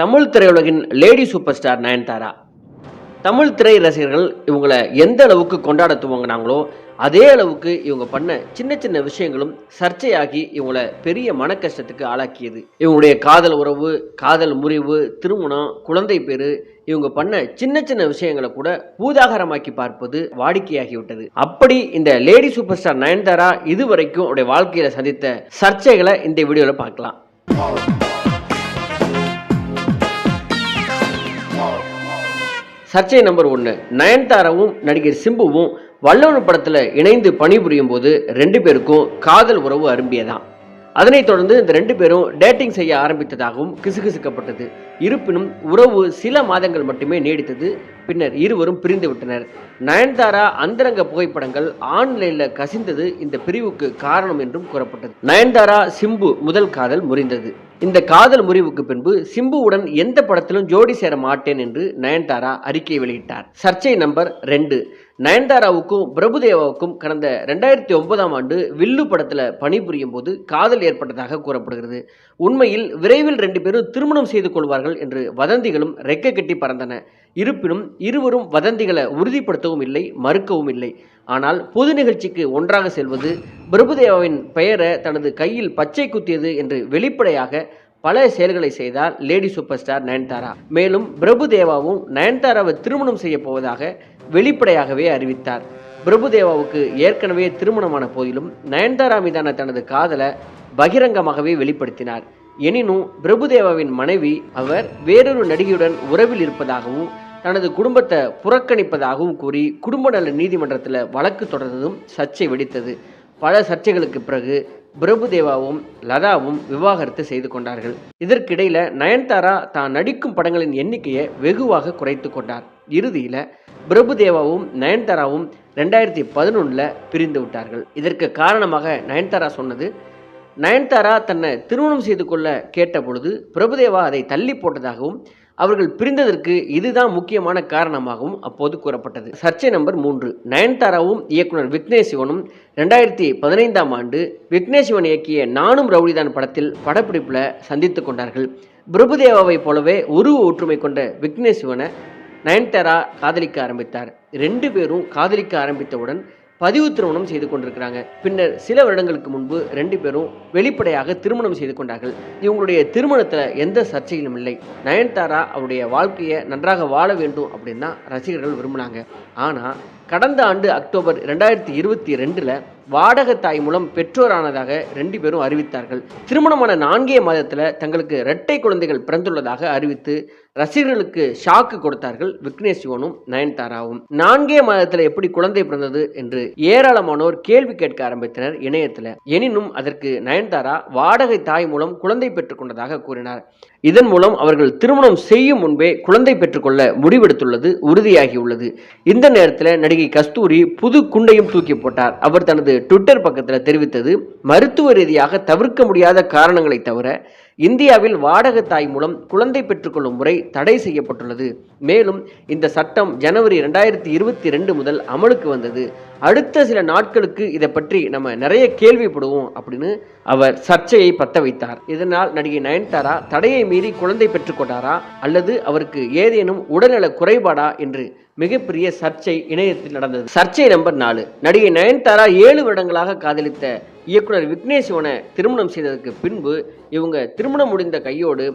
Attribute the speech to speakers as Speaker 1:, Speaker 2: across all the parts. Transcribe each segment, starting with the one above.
Speaker 1: Tamil திரையுலகின் lady super star Nayanthara. Tamil திரை ரசிகர்கள் இவங்களை எந்த அளவுக்கு கொண்டாட துவங்கினாங்களோ அதே அளவுக்கு இவங்க பண்ண சின்ன சின்ன விஷயங்களும் சர்ச்சையாகி இவங்களை பெரிய மன கஷ்டத்துக்கு ஆளாக்கியது. இவங்களுடைய காதல் உறவு காதல் முறிவு திருமணம் குழந்தை பேரு இவங்க பண்ண சின்ன சின்ன விஷயங்களை கூட பூதாகரமாக்கி பார்ப்பது வாடிக்கையாகிவிட்டது. அப்படி இந்த லேடி சூப்பர் ஸ்டார் நயன்தாரா இதுவரைக்கும் அவருடைய வாழ்க்கையில சந்தித்த சர்ச்சைகளை இந்த வீடியோவில் பார்க்கலாம். சர்ச்சை நம்பர் ஒன்று நயன்தாராவும் நடிகர் சிம்புவும் வல்லவன் படத்தில் இணைந்து பணிபுரியும் போது ரெண்டு பேருக்கும் காதல் உறவு அரும்பியதான் அதனைத் தொடர்ந்து இந்த ரெண்டு பேரும் டேட்டிங் செய்ய ஆரம்பித்ததாகவும் கிசுகிசுக்கப்பட்டது. இருப்பினும் உறவு சில மாதங்கள் மட்டுமே நீடித்தது. பின்னர் இருவரும் பிரிந்து விட்டனர். நயன்தாரா அந்தரங்க புகைப்படங்கள் ஆன்லைனில் கசிந்தது இந்த பிரிவுக்கு காரணம் என்றும் கூறப்பட்டது. நயன்தாரா சிம்பு முதல் காதல் முறிந்தது. இந்த காதல் முறிவுக்கு பின்பு சிம்புவுடன் எந்த படத்திலும் ஜோடி சேர மாட்டேன் என்று நயன்தாரா அறிக்கை வெளியிட்டார். சர்ச்சை நம்பர் ரெண்டு. நயன்தாராவுக்கும் பிரபுதேவாவுக்கும் கடந்த ரெண்டாயிரத்தி ஒன்பதாம் ஆண்டு வில்லு படத்தில் பணிபுரியும் போது காதல் ஏற்பட்டதாக கூறப்படுகிறது. உண்மையில் விரைவில் ரெண்டு பேரும் திருமணம் செய்து கொள்வார்கள் என்று வதந்திகளும் ரெக்க கட்டி பறந்தன. இருப்பினும் இருவரும் வதந்திகளை உறுதிப்படுத்தவும் இல்லை மறுக்கவும் இல்லை. ஆனால் பொது நிகழ்ச்சிக்கு ஒன்றாக செல்வது பிரபுதேவாவின் பெயரை தனது கையில் பச்சை குத்தியது என்று வெளிப்படையாக பல செயல்களை செய்தார் லேடி சூப்பர் ஸ்டார் நயன்தாரா. மேலும் பிரபுதேவாவும் நயன்தாராவை திருமணம் செய்ய போவதாக வெளிப்படையாகவே அறிவித்தார். பிரபுதேவாவுக்கு ஏற்கனவே திருமணமான போதிலும் நயன்தாரா மீதான தனது காதலை பகிரங்கமாகவே வெளிப்படுத்தினார். எனினும் பிரபுதேவாவின் மனைவி அவர் வேறொரு நடிகையுடன் உறவில் இருப்பதாகவும் தனது குடும்பத்தை புறக்கணிப்பதாகவும் கூறி குடும்ப நல நீதிமன்றத்தில் வழக்கு தொடர்ந்ததும் சர்ச்சை வெடித்தது. பல சர்ச்சைகளுக்கு பிறகு பிரபுதேவாவும் லதாவும் விவாகரத்து செய்து கொண்டார்கள். இதற்கிடையில நயன்தாரா தான் நடிக்கும் படங்களின் எண்ணிக்கையை வெகுவாக குறைத்து கொண்டார். இறுதியில பிரபுதேவாவும் நயன்தாராவும் ரெண்டாயிரத்தி பதினொன்றில் பிரிந்து விட்டார்கள். இதற்கு காரணமாக நயன்தாரா சொன்னது நயன்தாரா தன்னை திருமணம் செய்து கொள்ள கேட்ட பொழுது பிரபுதேவா அதை தள்ளி போட்டதாகவும் அவர்கள் பிரிந்ததற்கு இதுதான் முக்கியமான காரணமாகவும் அப்போது கூறப்பட்டது. சர்ச்சை நம்பர் மூன்று. நயன்தாராவும் இயக்குனர் விக்னேஷ் சிவனும் ரெண்டாயிரத்தி பதினைந்தாம் ஆண்டு விக்னேஷ் சிவன் இயக்கிய நானும் ரவுடிதான் படத்தில் படப்பிடிப்பில் சந்தித்து கொண்டார்கள். பிரபுதேவாவை போலவே உருவ ஒற்றுமை கொண்ட விக்னேஷ் சிவனை நயன்தாரா காதலிக்க ஆரம்பித்தார். ரெண்டு பேரும் காதலிக்க ஆரம்பித்தவுடன் பதிவு திருமணம் செய்து கொண்டிருக்கிறாங்க. பின்னர் சில வருடங்களுக்கு முன்பு ரெண்டு பேரும் வெளிப்படையாக திருமணம் செய்து கொண்டார்கள். இவங்களுடைய திருமணத்தில் எந்த சர்ச்சையிலும் இல்லை. நயன்தாரா அவருடைய வாழ்க்கையை நன்றாக வாழ வேண்டும் அப்படின்னு தான் ரசிகர்கள் விரும்பினாங்க. ஆனால் கடந்த ஆண்டு அக்டோபர் ரெண்டாயிரத்தி இருபத்தி ரெண்டில் வாடகை தாய் மூலம் பெற்றோரானதாக ரெண்டு பேரும் அறிவித்தார்கள். திருமணமான நான்கே மாதத்தில் தங்களுக்கு இரட்டை குழந்தைகள் பிறந்துள்ளதாக அறிவித்து ரசிகர்களுக்கு ஷாக்கு கொடுத்தார்கள் விக்னேஷ் சிவனும் நயன்தாராவும். நான்கே மாதத்தில் எப்படி குழந்தை பிறந்தது என்று ஏராளமானோர் கேள்வி கேட்க ஆரம்பித்தனர் இணையத்தில். எனினும் அதற்கு நயன்தாரா வாடகை தாய் மூலம் குழந்தை பெற்றுக்கொண்டதாக கூறினார். இதன் மூலம் அவர்கள் திருமணம் செய்யும் முன்பே குழந்தை பெற்றுக்கொள்ள முடிவெடுத்துள்ளது உறுதியாகியுள்ளது. இந்த நேரத்தில் நடிகை கஸ்தூரி புது குண்டையும் தூக்கி போட்டார். அவர் தனது ட்விட்டர் பக்கத்தில் தெரிவித்தது மருத்துவ ரீதியாக தவிர்க்க முடியாத காரணங்களை தவிர இந்தியாவில் வாடகை தாய் மூலம் குழந்தை பெற்றுக்கொள்ளும் முறை தடை செய்யப்பட்டுள்ளது. மேலும் இந்த சட்டம் ஜனவரி ரெண்டாயிரத்தி இருபத்தி ரெண்டு முதல் அமலுக்கு வந்தது. அடுத்த சில நாட்களுக்கு இதை பற்றி நம்ம நிறைய கேள்விப்படுவோம் அப்படின்னு அவர் சர்ச்சையை பத்த வைத்தார் இதனால் நடிகை நயன்தாரா தடையை மீறி குழந்தை பெற்றுக்கொண்டாரா அல்லது அவருக்கு ஏதேனும் உடல்நல குறைபாடா என்று மிகப்பெரிய சர்ச்சை இணையத்தில் நடந்தது. சர்ச்சை நம்பர் நாலு. நடிகை நயன்தாரா ஏழு வருடங்களாக காதலித்த இயக்குனர் விக்னேஷ் சிவனை திருமணம் செய்ததற்கு பின்பு இவங்க திருமணம் முடிந்த கையோடு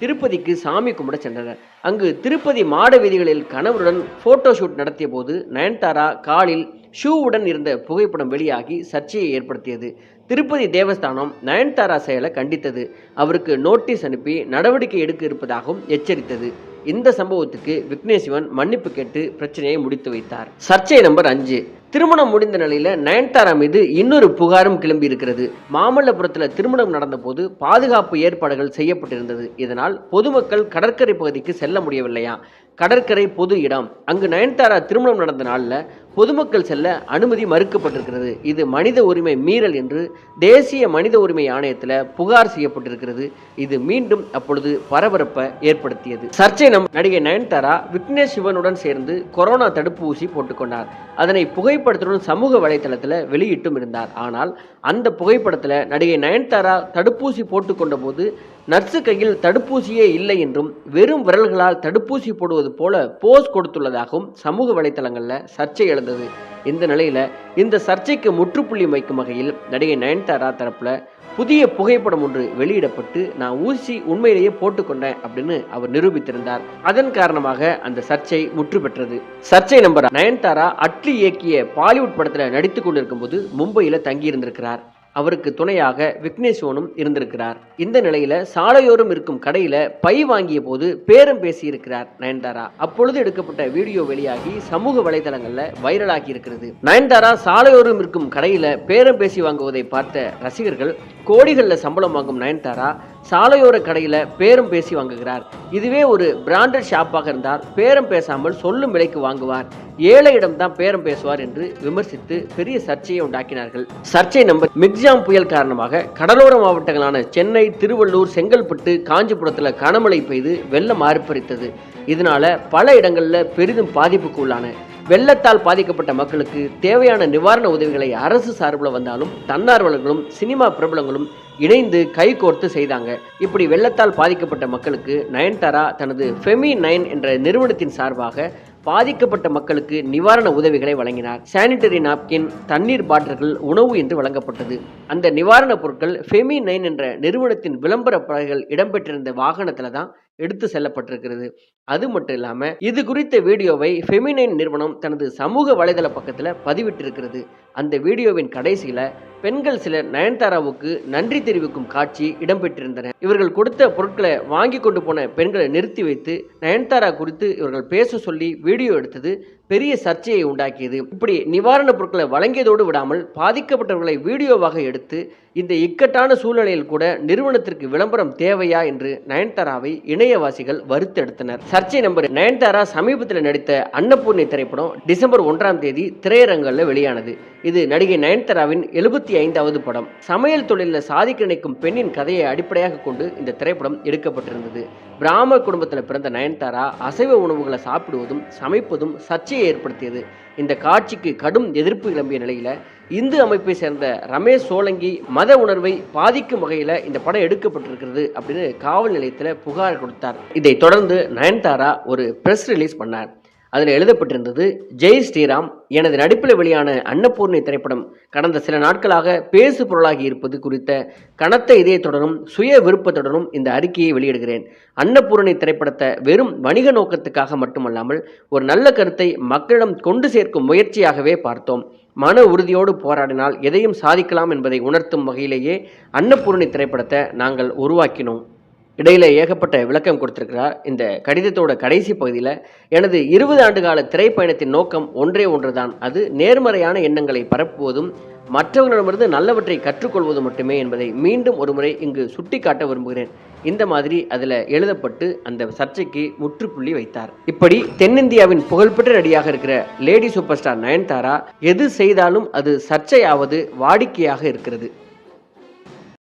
Speaker 1: திருப்பதிக்கு சாமி கும்பிட சென்றனர். அங்கு திருப்பதி மாட வீதிகளில் கணவருடன் போட்டோ ஷூட் நடத்திய போது நயன்தாரா காலில் ஷூவுடன் இருந்த புகைப்படம் வெளியாகி சர்ச்சையை ஏற்படுத்தியது. திருப்பதி தேவஸ்தானம் நயன்தாரா செயலை கண்டித்தது. அவருக்கு நோட்டீஸ் அனுப்பி நடவடிக்கை எடுக்க இருப்பதாகவும் எச்சரித்தது. இந்த சம்பவத்துக்கு விக்னேஷ் சிவன் மன்னிப்பு கேட்டு பிரச்சனையை முடித்து வைத்தார். சர்ச்சை நம்பர் அஞ்சு. திருமணம் முடிந்த நிலையில நயன்தாரா மீது இன்னொரு புகாரும் கிளம்பி இருக்கிறது. மாமல்லபுரத்தில் திருமணம் நடந்தபோது பாதுகாப்பு ஏற்பாடுகள் செய்யப்பட்டிருந்தது. இதனால் பொதுமக்கள் கடற்கரை பகுதிக்கு செல்ல முடியவில்லையா? கடற்கரை பொது இடம். அங்கு நயன்தாரா திருமணம் நடந்த நாளில் பொதுமக்கள் செல்ல அனுமதி மறுக்கப்பட்டிருக்கிறது. இது மனித உரிமை மீறல் என்று தேசிய மனித உரிமை ஆணையத்தில் புகார் செய்யப்பட்டிருக்கிறது. இது மீண்டும் அப்பொழுது பரபரப்பை ஏற்படுத்தியது. சர்ச்சை நம் நடிகை நயன்தாரா விக்னேஷ் சிவனுடன் சேர்ந்து கொரோனா தடுப்பூசி போட்டுக்கொண்டார் அதனை புகைப்படத்துடன் சமூக வலைதளத்தில் வெளியிட்டும் இருந்தார். ஆனால் அந்த புகைப்படத்தில் நடிகை நயன்தாரா தடுப்பூசி போட்டுக்கொண்ட போது நர்ஸு கையில் தடுப்பூசியே இல்லை என்றும் வெறும் விரல்களால் தடுப்பூசி போடுவது போல போஸ் கொடுத்துள்ளதாகவும் சமூக வலைத்தளங்களில் சர்ச்சை எழுந்தது. இந்த நிலையில் இந்த சர்ச்சைக்கு முற்றுப்புள்ளி வைக்கும் வகையில் நடிகை நயன்தாரா தரப்பில் புதிய புகைப்படம் ஒன்று வெளியிடப்பட்டு நான் ஊசி உண்மையிலேயே போட்டுக்கொண்டேன் அப்படின்னு அவர் நிரூபித்திருந்தார். அதன் காரணமாக அந்த சர்ச்சை முற்று பெற்றது. சர்ச்சை நம்பர் நயன்தாரா அட்லி இயக்கிய பாலிவுட் படத்தில் நடித்து கொண்டிருக்கும் போது மும்பையில் தங்கியிருந்திருக்கிறார். அவருக்கு துணையாக விக்னேஸ்வனும் இருந்திருக்கிறார். இந்த நிலையில சாலையோரம் இருக்கும் கடையில பை வாங்கிய போது பேரம் பேசியிருக்கிறார் நயன்தாரா. அப்பொழுது எடுக்கப்பட்ட வீடியோ வெளியாகி சமூக வலைதளங்கள்ல வைரலாகி இருக்கிறது. நயன்தாரா சாலையோரம் இருக்கும் கடையில பேரம் பேசி வாங்குவதை பார்த்த ரசிகர்கள் கோடிகளில் சம்பளம் வாங்கும் நயன்தாரா சாலையோர கடையில் பேரம் பேசி வாங்குகிறார். இதுவே ஒரு பிராண்டட் ஷாப்பாக இருந்தால் பேரம் பேசாமல் சொல்லும் விலைக்கு வாங்குவார். ஏழையிடம் தான் பேரம் பேசுவார் என்று விமர்சித்து பெரிய சர்ச்சையை உண்டாக்கினார்கள். சர்ச்சை நம்பர் மிக்ஜாம் புயல் காரணமாக கடலோர மாவட்டங்களான சென்னை திருவள்ளூர் செங்கல்பட்டு காஞ்சிபுரத்தில் கனமழை பெய்து வெள்ளம் ஆர்ப்பரித்தது இதனால பல இடங்களில் பெரிதும் பாதிப்புக்கு உள்ளான வெள்ளத்தால் பாதிக்கப்பட்ட மக்களுக்கு தேவையான நிவாரண உதவிகளை அரசு சார்பில் வந்தாலும் தன்னார்வலர்களும் சினிமா பிரபலங்களும் இணைந்து கைகோர்த்து செய்தாங்க. இப்படி வெள்ளத்தால் பாதிக்கப்பட்ட மக்களுக்கு நயன்தாரா தனது ஃபெமி நைன் என்ற நிறுவனத்தின் சார்பாக பாதிக்கப்பட்ட மக்களுக்கு நிவாரண உதவிகளை வழங்கினார். சானிட்டரி நாப்கின் தண்ணீர் பாட்டில்கள் உணவு என்று வழங்கப்பட்டது. அந்த நிவாரணப் பொருட்கள் ஃபெமி நைன் என்ற நிறுவனத்தின் விளம்பர பலகைகள் இடம்பெற்றிருந்த வாகனத்தில் தான் எடுத்து செல்லப்பட்டிருக்கிறது. அது மட்டும் இல்லாமல் இது குறித்த வீடியோவை ஃபெமினைன் நிறுவனம் தனது சமூக வலைதள பக்கத்தில் பதிவிட்டிருக்கிறது. அந்த வீடியோவின் கடைசியில் பெண்கள் சிலர் நயன்தாராவுக்கு நன்றி தெரிவிக்கும் காட்சி இடம்பெற்றிருந்தன. இவர்கள் கொடுத்த பொருட்களை வாங்கி கொண்டு போன பெண்களை நிறுத்தி வைத்து நயன்தாரா குறித்து இவர்கள் பேச சொல்லி வீடியோ எடுத்தது பெரிய சர்ச்சையை உண்டாக்கியது. இப்படி நிவாரணப் பொருட்களை வழங்கியதோடு விடாமல் பாதிக்கப்பட்டவர்களை வீடியோவாக எடுத்து இந்த இக்கட்டான சூழ்நிலையில் கூட நிறுவனத்திற்கு விளம்பரம் தேவையா என்று நயன்தாராவை இணையவாசிகள் வறுத்தெடுத்தனர் சர்ச்சை நம்பர் நயன்தாரா சமீபத்தில் நடித்த அன்னபூர்ணி திரைப்படம் டிசம்பர் ஒன்றாம் தேதி திரையரங்கில் வெளியானது. இது நடிகை நயன்தாராவின் எழுபத்தி ஐந்தாவது படம். சமையல் தொழிலில் சாதிக்க நினைக்கும் பெண்ணின் கதையை அடிப்படையாக கொண்டு இந்த திரைப்படம் எடுக்கப்பட்டிருந்தது. பிராம குடும்பத்தில் பிறந்த நயன்தாரா அசைவ உணவுகளை சாப்பிடுவதும் சமைப்பதும் சர்ச்சையை ஏற்படுத்தியது. இந்த காட்சிக்கு கடும் எதிர்ப்பு கிளம்பிய நிலையில் இந்து அமைப்பை சேர்ந்த ரமேஷ் சோலங்கி மத உணர்வை பாதிக்கும் வகையில் இந்த படம் எடுக்கப்பட்டிருக்கிறது அப்படின்னு காவல் நிலையத்தில் புகார் கொடுத்தார். இதை தொடர்ந்து நயன்தாரா ஒரு ப்ரெஸ் ரிலீஸ் பண்ணார். அதில் எழுதப்பட்டிருந்தது ஜெய் ஸ்ரீராம் எனது நடிப்பில் வெளியான அன்னபூர்ணி திரைப்படம் கடந்த சில நாட்களாக பேசு பொருளாகி இருப்பது குறித்த கனத்த இதயத்துடனும் சுய விருப்பத்துடனும் இந்த அறிக்கையை வெளியிடுகிறேன். அன்னபூர்ணி திரைப்படத்தை வெறும் வணிக நோக்கத்துக்காக மட்டுமல்லாமல் ஒரு நல்ல கருத்தை மக்களிடம் கொண்டு சேர்க்கும் முயற்சியாகவே பார்த்தோம். மன உறுதியோடு போராடினால் எதையும் சாதிக்கலாம் என்பதை உணர்த்தும் வகையிலேயே அன்னபூர்ணி திரைப்படத்தை நாங்கள் உருவாக்கினோம். இடையில ஏகப்பட்ட விளக்கம் கொடுத்திருக்கிறார். இந்த கடிதத்தோட கடைசி பகுதியில் எனது இருபது ஆண்டு கால திரைப்பயணத்தின் நோக்கம் ஒன்றே ஒன்றுதான். அது நேர்மறையான எண்ணங்களை பரப்புவதும் மற்றவர்களிடமிருந்து நல்லவற்றை கற்றுக்கொள்வது மட்டுமே என்பதை மீண்டும் ஒருமுறை இங்கு சுட்டிக்காட்ட விரும்புகிறேன். இந்த மாதிரி அதில் எழுதப்பட்டு அந்த சர்ச்சைக்கு முற்றுப்புள்ளி வைத்தார். இப்படி தென்னிந்தியாவின் புகழ்பெற்ற நடிகாக இருக்கிற லேடி சூப்பர் ஸ்டார் நயன்தாரா எது செய்தாலும் அது சர்ச்சையாவது வாடிக்கையாக இருக்கிறது.